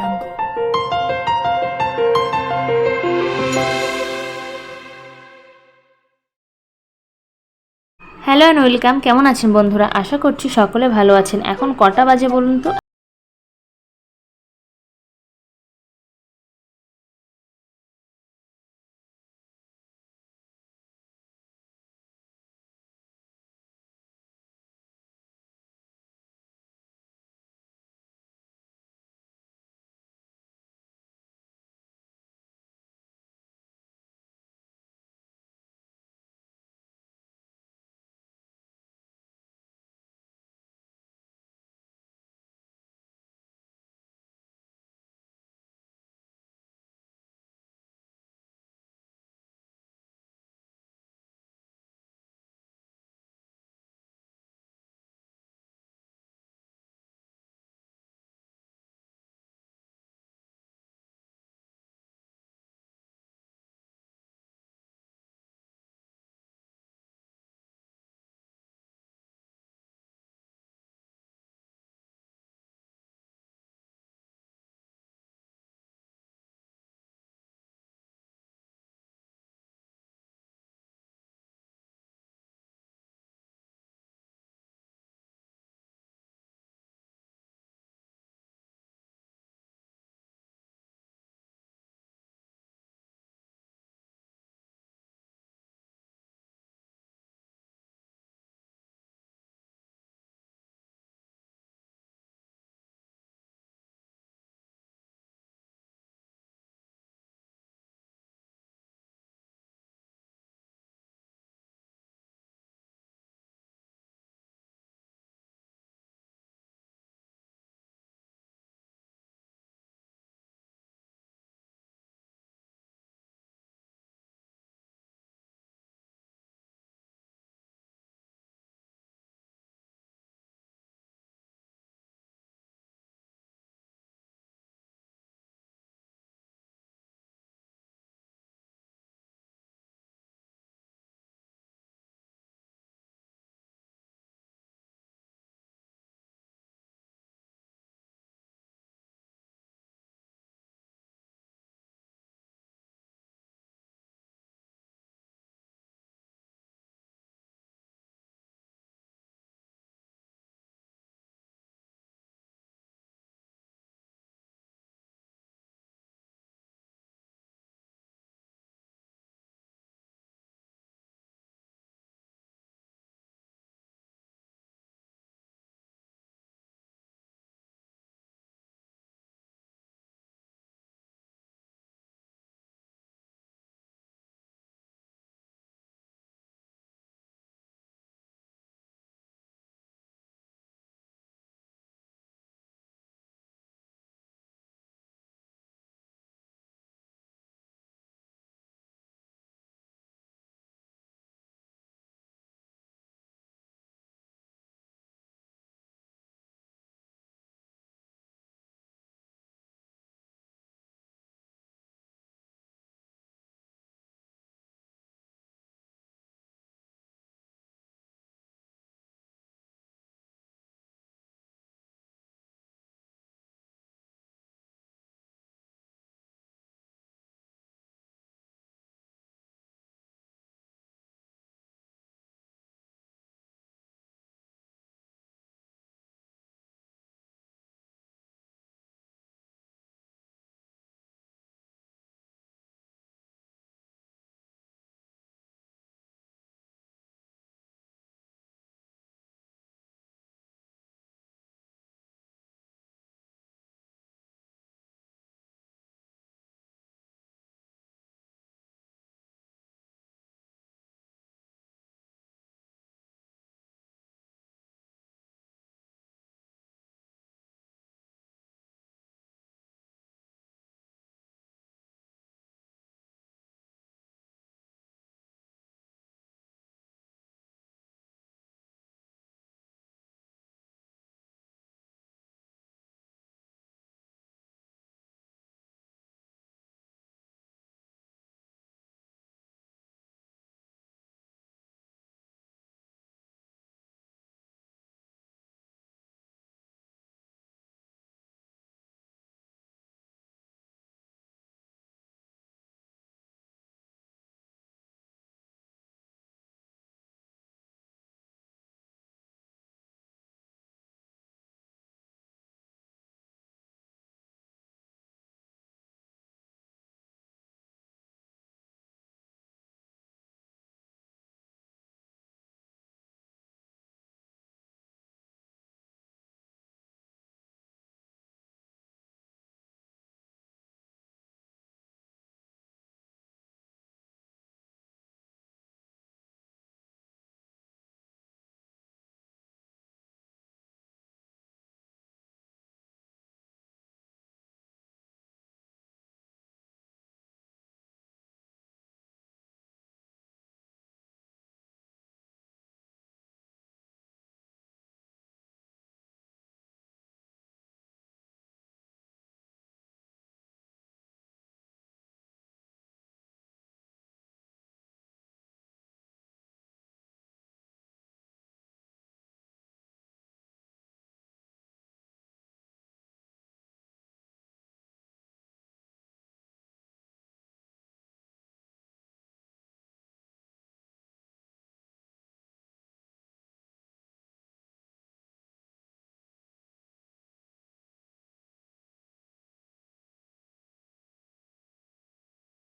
jungle. Hello and welcome কেমন আছেন বন্ধুরা? আশা করছি সকলে ভালো আছেন। এখন কটা বাজে বলুন তো?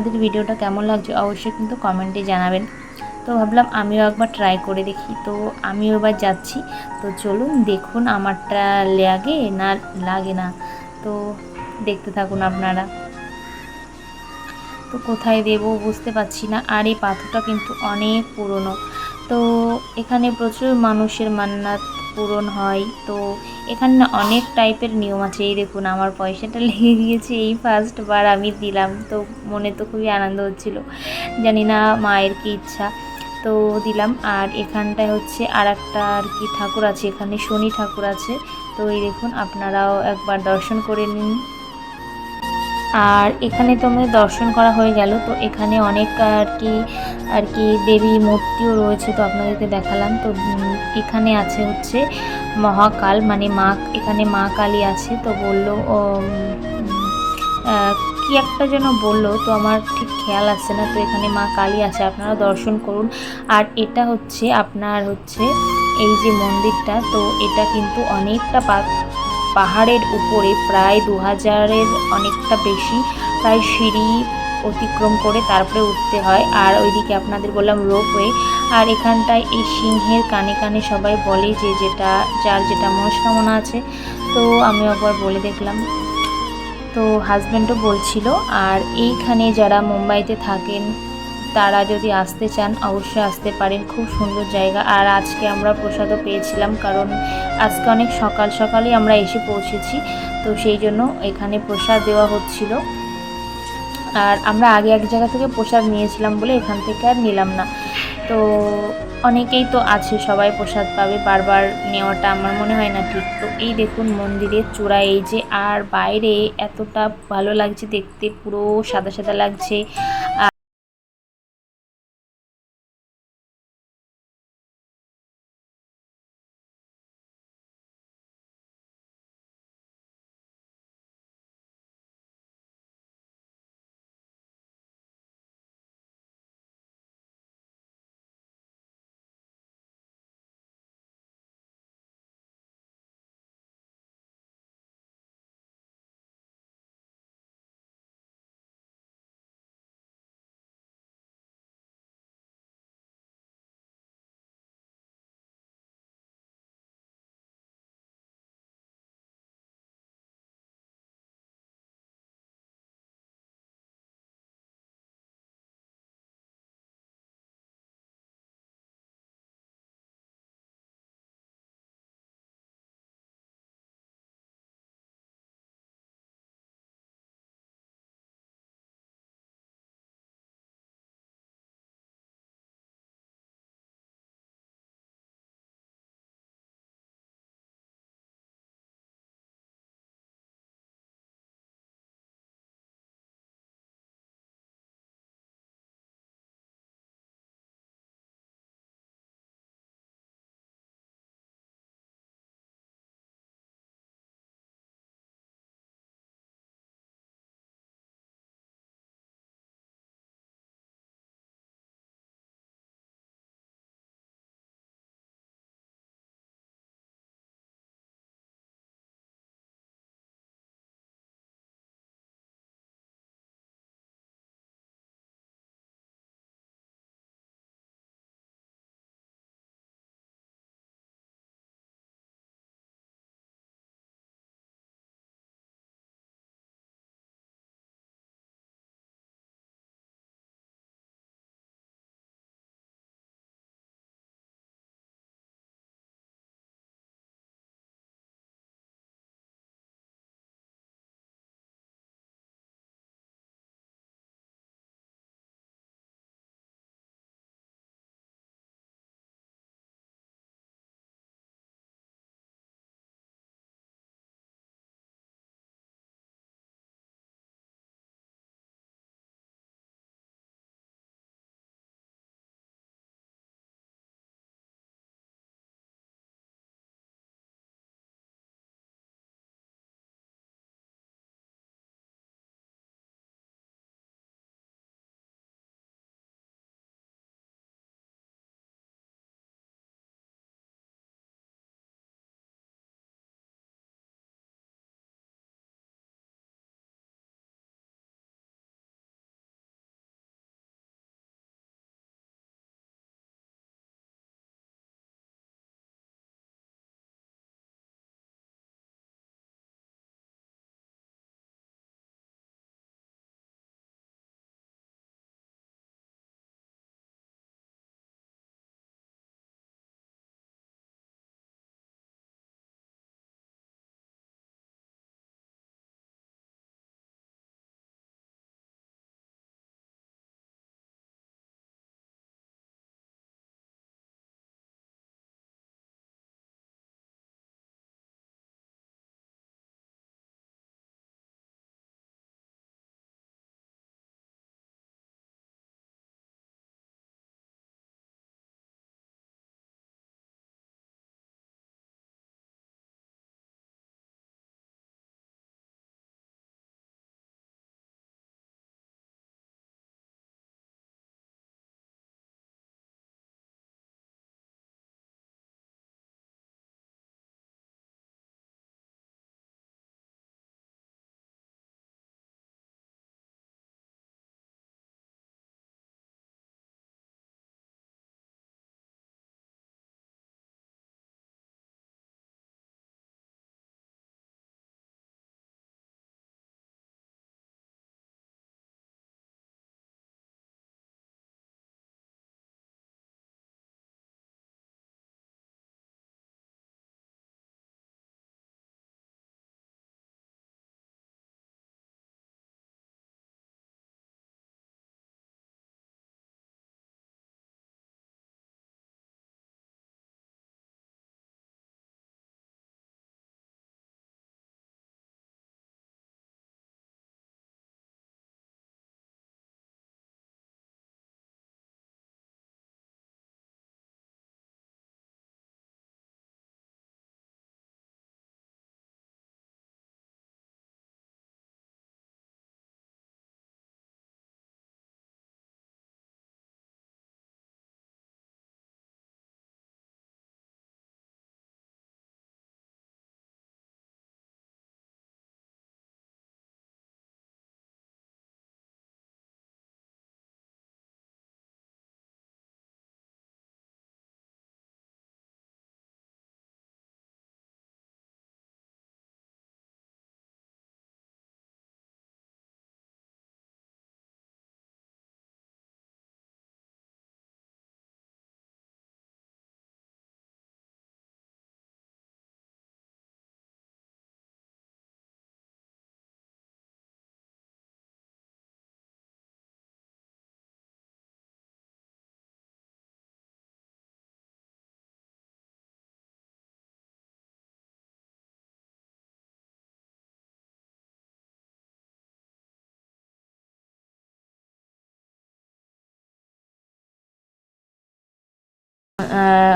আপনাদের ভিডিওটা কেমন লাগছে অবশ্যই কিন্তু কমেন্টে জানাবেন। তো ভাবলাম আমিও একবার ট্রাই করে দেখি। তো আমিও এবার যাচ্ছি। তো চলুন দেখুন আমারটা লাগে না লাগে না। তো দেখতে থাকুন আপনারা। তো কোথায় দেব বুঝতে পারছি না। আর এই পাথরটা কিন্তু অনেক পুরনো। তো এখানে প্রচুর মানুষের মান্নাত পূরণ হয়। তো এখানে অনেক টাইপের নিয়ম আছে। এই দেখুন, আমার পয়সাটা লেগে গিয়েছে এই ফার্স্টবার আমি দিলাম। তো মনে তো খুবই আনন্দ হচ্ছিল। জানি না মায়ের কি ইচ্ছা। তো দিলাম। আর এখানটায় হচ্ছে আর একটা আর কি ঠাকুর আছে। এখানে শনি ঠাকুর আছে। তো এই দেখুন, আপনারাও একবার দর্শন করে নিন। আর এখানে তো আমাদের দর্শন করা হয়ে গেল, তো এখানে অনেক আর কি আর কি দেবী মূর্তিও রয়েছে তো আপনাদেরকে দেখালাম। তো এখানে আছে হচ্ছে মহাকাল মানে মা, এখানে মা কালী আছে, তো বলল কি একটা যেন বলল, তো আমার ঠিক খেয়াল আসছে না, তো এখানে মা কালী আছে, আপনারা দর্শন করুন। আর এটা হচ্ছে, আপনার হচ্ছে এই যে মন্দিরটা, তো এটা কিন্তু অনেকটা পাহাড়ের উপরে প্রায় দু হাজারের অনেকটা বেশি প্রায় সিঁড়ি অতিক্রম করে তারপরে উঠতে হয়। আর ওইদিকে আপনাদের বললাম রোপওয়ে। আর এখানটায় এই সিংহের কানে কানে সবাই বলে যে যেটা, যার যেটা মনস্কামনা আছে। তো আমি একবার বলে দেখলাম। তো হাজব্যান্ডও বলছিল, আর এইখানে যারা মুম্বাইতে থাকেন তারা যদি আসতে চান, অবশ্যই আসতে পারেন। খুব সুন্দর জায়গা। আর আজকে আমরা প্রসাদও পেয়েছিলাম, কারণ আজকে অনেক সকাল সকালেই আমরা এসে পৌঁছেছি। তো সেই জন্য এখানে প্রসাদ দেওয়া হচ্ছিল। আর আমরা আগে এক জায়গা থেকে প্রসাদ নিয়েছিলাম বলে এখান থেকে আর নিলাম না। তো অনেকেই তো আছে, সবাই প্রসাদ পাবে। বারবার নেওয়াটা আমার মনে হয় না ঠিক। তো এই দেখুন মন্দিরের চূড়া, এই যে আর বাইরে এতটা ভালো লাগছে দেখতে, পুরো সাদা সাদা লাগছে।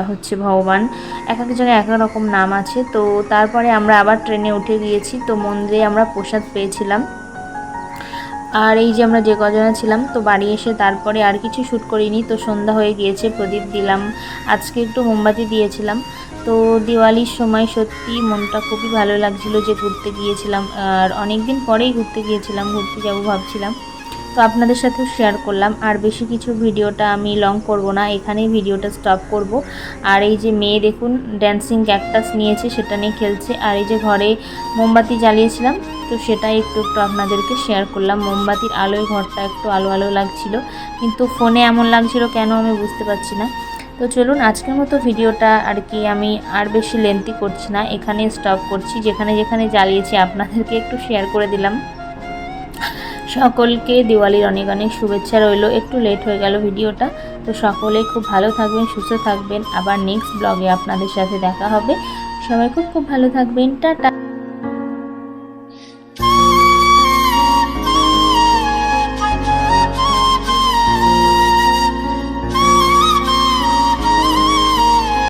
হচ্ছে ভগবান। এক এক জায়গায় এক এক রকম নাম আছে। তো তারপরে আমরা আবার ট্রেনে উঠে গিয়েছি। তো মন্দিরে আমরা প্রসাদ পেয়েছিলাম। আর এই যে আমরা যে কজনা ছিলাম, তো বাড়ি এসে তারপরে আর কিছু শ্যুট করিনি। তো সন্ধ্যা হয়ে গিয়েছে, প্রদীপ দিলাম। আজকে একটু মোমবাতি দিয়েছিলাম। তো দিওয়ালির সময় সত্যি মনটা খুবই ভালো লাগছিল যে ঘুরতে গিয়েছিলাম। আর অনেক দিন পরেই ঘুরতে গিয়েছিলাম, ঘুরতে যাব ভাবছিলাম। তো আপনাদের সাথেও শেয়ার করলাম। আর বেশি কিছু ভিডিওটা আমি লং করব না, এখানেই ভিডিওটা স্টপ করব। আর এই যে মেয়ে দেখুন ড্যান্সিং ক্যাকটাস নিয়েছে, সেটা নিয়ে খেলছে। আর এই যে ঘরে মোমবাতি জ্বালিয়েছিলাম, তো সেটাই একটু একটু আপনাদেরকে শেয়ার করলাম। মোমবাতির আলোয় ঘরটা একটু আলো আলো লাগছিল, কিন্তু ফোনে এমন লাগছিল কেন আমি বুঝতে পারছি না। তো চলুন, আজকের মতো ভিডিওটা আর কি আমি আর বেশি লেন্থি করছি না এখানে স্টপ করছি। যেখানে যেখানে জ্বালিয়েছি, আপনাদেরকে একটু শেয়ার করে দিলাম। সকলকে দিওয়ালির অনেক অনেক শুভেচ্ছা রইল। একটু লেট হয়ে গেল ভিডিওটা, তো সকলে খুব ভালো থাকবেন, সুস্থ থাকবেন। আবার নেক্সট ব্লগে আপনাদের সাথে দেখা হবে। সবাই খুব খুব ভালো থাকবেন। টাটা।